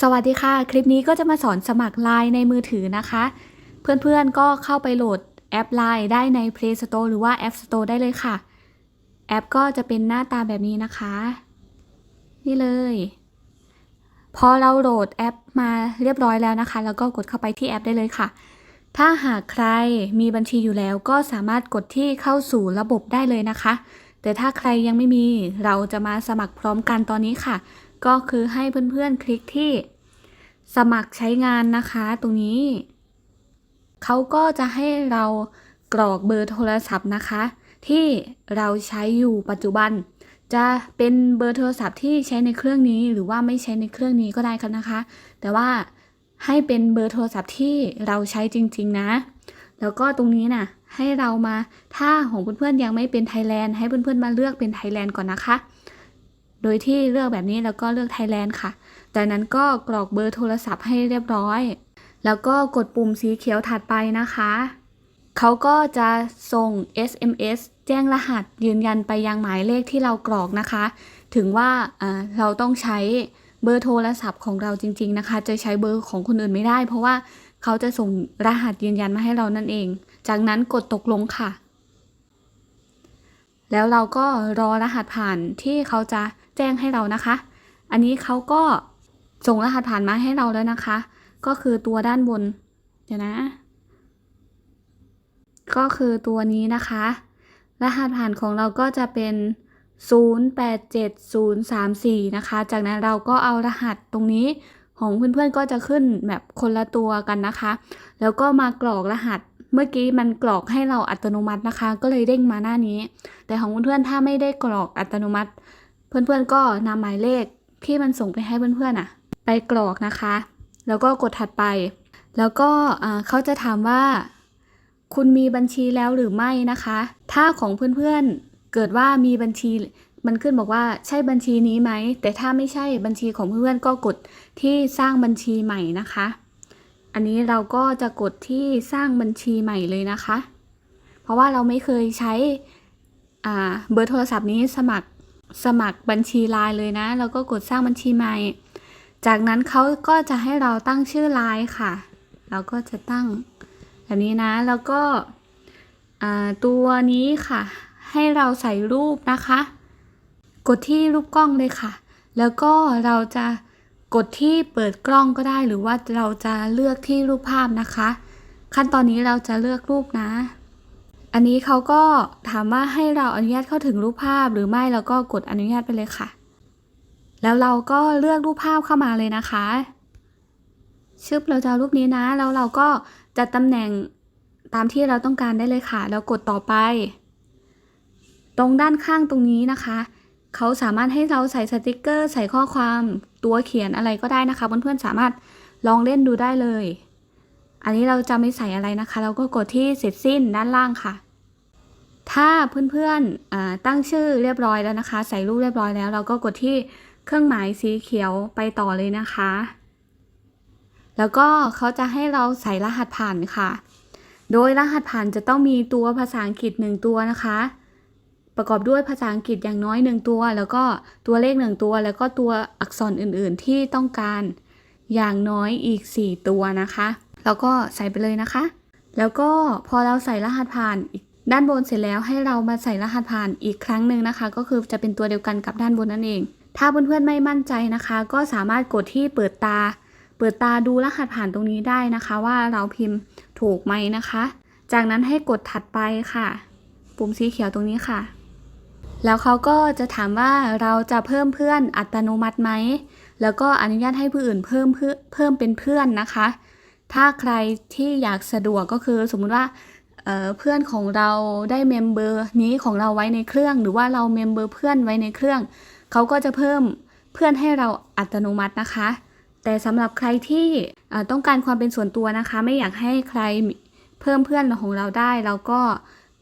สวัสดีค่ะ คลิปนี้ก็จะมาสอนสมัคร Line ในมือถือนะคะ เพื่อนๆก็เข้าไปโหลดแอป Line ได้ใน Play Store หรือว่า App Store ได้เลยค่ะ แอปก็จะเป็นหน้าตาแบบนี้นะคะ นี่เลย พอเราโหลดแอปมาเรียบร้อยแล้วนะคะ แล้วก็กดเข้าไปที่แอปได้เลยค่ะ ถ้าหากใครมีบัญชีอยู่แล้วก็สามารถกดที่เข้าสู่ระบบได้เลยนะคะ แต่ถ้าใครยังไม่มีเราจะมาสมัครพร้อมกันตอนนี้ค่ะ ก็คือให้เพื่อนๆคลิกที่สมัครใช้งานนะคะ ตรงนี้ เขาก็จะให้เรากรอกเบอร์โทรศัพท์นะคะ ที่เราใช้อยู่ปัจจุบัน จะเป็นเบอร์โทรศัพท์ที่ใช้ในเครื่องนี้หรือว่าไม่ใช้ในเครื่องนี้ก็ได้กันนะคะ แต่ว่าให้เป็นเบอร์โทรศัพท์ที่เราใช้จริง ๆ นะ แล้วก็ตรงนี้น่ะให้เรามาถ้าของเพื่อนๆยังไม่เป็นไทยแลนด์ให้เพื่อนๆมาเลือกเป็นไทยแลนด์ก่อนนะคะ โดยที่เลือกแบบนี้แล้วก็เลือกไทยแลนด์ค่ะ จากนั้นก็กรอกเบอร์โทรศัพท์ให้เรียบร้อย แล้วก็กดปุ่มสีเขียวถัดไปนะคะ เขาก็จะส่ง SMS แจ้งรหัสยืนยันไปยังหมายเลขที่เรากรอกนะคะ ถึงว่าเราต้องใช้เบอร์โทรศัพท์ของเราจริง ๆนะคะ จะใช้เบอร์ของคนอื่นไม่ได้ เพราะว่าเขาจะส่งรหัสยืนยันมาให้เรานั่นเอง จากนั้นกดตกลงค่ะ แล้วเราก็รอรหัสผ่านที่เขาจะ แจ้งให้เรานะคะ อันนี้เขาก็ส่งรหัสผ่านมาให้เราแล้วนะคะ ก็คือตัวด้านบน เดี๋ยวนะ ก็คือตัวนี้นะคะ รหัสผ่านของเราก็จะเป็น 087034 นะคะ จากนั้นเราก็เอารหัสตรงนี้ของเพื่อนๆก็จะขึ้นแบบคนละตัวกันนะคะ แล้วก็มากรอกรหัสเมื่อกี้มันกรอกให้เราอัตโนมัตินะคะ ก็เลยเด้งมาหน้านี้ แต่ของเพื่อนๆถ้าไม่ได้กรอกอัตโนมัติ เพื่อนๆก็นำหมายเลขที่มันส่งไปให้เพื่อนๆอะ ไปกรอกนะคะ แล้วก็กดถัดไป แล้วก็เขาจะถามว่า คุณมีบัญชีแล้วหรือไม่นะคะ ถ้าของเพื่อนๆเกิดว่ามีบัญชีมันขึ้นบอกว่าใช่บัญชีนี้ไหม แต่ถ้าไม่ใช่บัญชีของเพื่อนๆก็กดที่สร้างบัญชีใหม่นะคะ อันนี้เราก็จะกดที่สร้างบัญชีใหม่เลยนะคะ เพราะว่าเราไม่เคยใช้อ่เบอร์โทรศัพท์นี้สมัคร สมัครบัญชีไลน์เลยนะ แล้วก็กดสร้างบัญชีใหม่ จากนั้นเขาก็จะให้เราตั้งชื่อไลน์ค่ะ เราก็จะตั้งแบบนี้นะ แล้วก็ตัวนี้ค่ะ ให้เราใส่รูปนะคะ กดที่รูปกล้องเลยค่ะ แล้วก็เราจะกดที่เปิดกล้องก็ได้ หรือว่าเราจะเลือกที่รูปภาพนะคะ ขั้นตอนนี้เราจะเลือกรูปนะ อันนี้เขาก็ถามว่าให้เราอนุญาตเข้าถึงรูปภาพหรือไม่แล้วก็กดอนุญาตไปเลยค่ะ แล้วเราก็เลือกรูปภาพเข้ามาเลยนะคะ ชึบเราจะรูปนี้นะ แล้วเราก็จัดตำแหน่งตามที่เราต้องการได้เลยค่ะ แล้วกดต่อไป ตรงด้านข้างตรงนี้นะคะ เขาสามารถให้เราใส่สติกเกอร์ ใส่ข้อความตัวเขียนอะไรก็ได้นะคะเพื่อนๆสามารถลองเล่นดูได้เลย อันนี้เราจะไม่ใส่อะไรนะคะ เราก็กดที่เสร็จสิ้นด้านล่างค่ะ ถ้าเพื่อนๆตั้งชื่อเรียบร้อยแล้วนะคะ ใส่รูปเรียบร้อยแล้ว เราก็กดที่เครื่องหมายสีเขียวไปต่อเลยนะคะ แล้วก็เขาจะให้เราใส่รหัสผ่านค่ะ โดยรหัสผ่านจะต้องมีตัวภาษาอังกฤษหนึ่งตัวนะคะ ประกอบด้วยภาษาอังกฤษอย่างน้อยหนึ่งตัว แล้วก็ตัวเลขหนึ่งตัว แล้วก็ตัวอักษรอื่นๆที่ต้องการอย่างน้อยอีก 4 ตัวนะคะ แล้วก็ใส่ไปเลยนะคะ แล้วก็พอเราใส่รหัสผ่านอีก ด้านบนเสร็จแล้วให้เรามาใส่รหัสผ่านอีกครั้งหนึ่งนะคะ ก็คือจะเป็นตัวเดียวกันกับด้านบนนั่นเอง ถ้าเพื่อนๆไม่มั่นใจนะคะ ก็สามารถกดที่เปิดตา เปิดตาดูรหัสผ่านตรงนี้ได้นะคะ ว่าเราพิมพ์ถูกไหมนะคะ จากนั้นให้กดถัดไปค่ะ ปุ่มสีเขียวตรงนี้ค่ะ แล้วเขาก็จะถามว่าเราจะเพิ่มเพื่อนอัตโนมัติไหมแล้วก็อนุญาตให้ผู้อื่นเพิ่มเพิ่มเป็นเพื่อนนะคะ ถ้าใครที่อยากสะดวกก็คือสมมุติว่า เพื่อนของเราได้เมมเบอร์นี้ของเราไว้ในเครื่อง หรือว่าเราเมมเบอร์เพื่อนไว้ในเครื่อง เขาก็จะเพิ่มเพื่อนให้เราอัตโนมัตินะคะ แต่สำหรับใครที่ต้องการความเป็นส่วนตัวนะคะ ไม่อยากให้ใครเพิ่มเพื่อนของเราได้ เราก็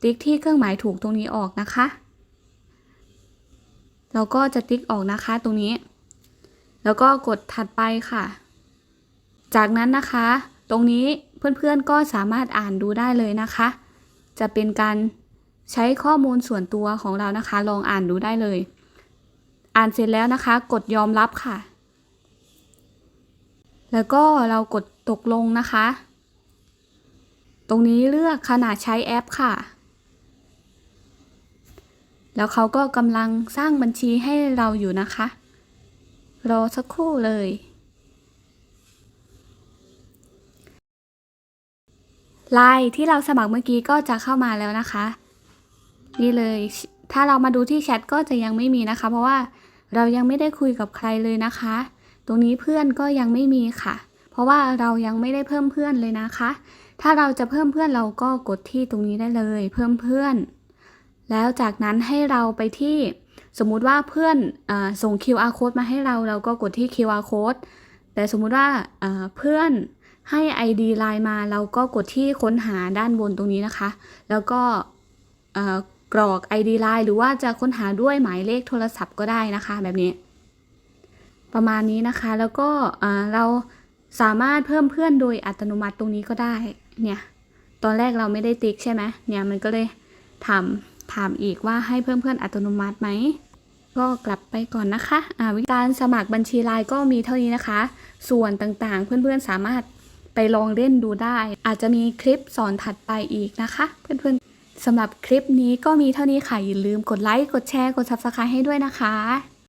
ติ๊กที่เครื่องหมายถูกตรงนี้ออกนะคะ เราก็จะติ๊กออกนะคะตรงนี้ แล้วก็กดถัดไปค่ะ จากนั้นนะคะ ตรงนี้ เพื่อนๆก็สามารถอ่านดูได้เลยนะคะ จะเป็นการใช้ข้อมูลส่วนตัวของเรานะคะ ลองอ่านดูได้เลย อ่านเสร็จแล้วนะคะ กดยอมรับค่ะ แล้วก็เรากดตกลงนะคะ ตรงนี้เลือกขนาดใช้แอปค่ะ แล้วเขาก็กำลังสร้างบัญชีให้เราอยู่นะคะ รอสักครู่เลย ไลน์ที่เราสมัครเมื่อกี้ก็จะเข้ามาแล้วนะคะ นี่เลย ถ้าเรามาดูที่แชทก็จะยังไม่มีนะคะ เพราะว่าเรายังไม่ได้คุยกับใครเลยนะคะ ตรงนี้เพื่อนก็ยังไม่มีค่ะ เพราะว่าเรายังไม่ได้เพิ่มเพื่อนเลยนะคะ ถ้าเราจะเพิ่มเพื่อนเราก็กดที่ตรงนี้ได้เลย เพิ่มเพื่อน แล้วจากนั้นให้เราไปที่สมมุติว่าเพื่อนอส่ง QR code มาให้เรา เราก็กดที่ QR code แต่สมมุติว่าเพื่อน ให้ ID ไลน์มาเราก็กดที่ค้นหาด้านบนตรงนี้นะคะ แล้วก็กรอก ID ไลน์หรือว่าจะค้นหาด้วยหมายเลขโทรศัพท์ก็ได้นะคะ แบบนี้ ประมาณนี้นะคะแล้วก็เราสามารถเพิ่มเพื่อนโดยอัตโนมัติตรงนี้ก็ได้เนี่ยตอนแรกเราไม่ได้ติ๊กใช่ไหมเนี่ยมันก็เลยถามถามอีกว่าให้เพิ่มเพื่อนอัตโนมัติไหมก็กลับไปก่อนนะคะอ่าวิธีการสมัครบัญชีไลน์ก็มีเท่านี้นะคะ ส่วนต่างๆ เพื่อนๆสามารถ ไปลองเล่นดูได้ อาจจะมีคลิปสอนถัดไปอีกนะคะ เพื่อนๆสำหรับคลิปนี้ก็มีเท่านี้ค่ะอย่าลืมกดไลค์กดแชร์กด Subscribe ให้ด้วยนะคะ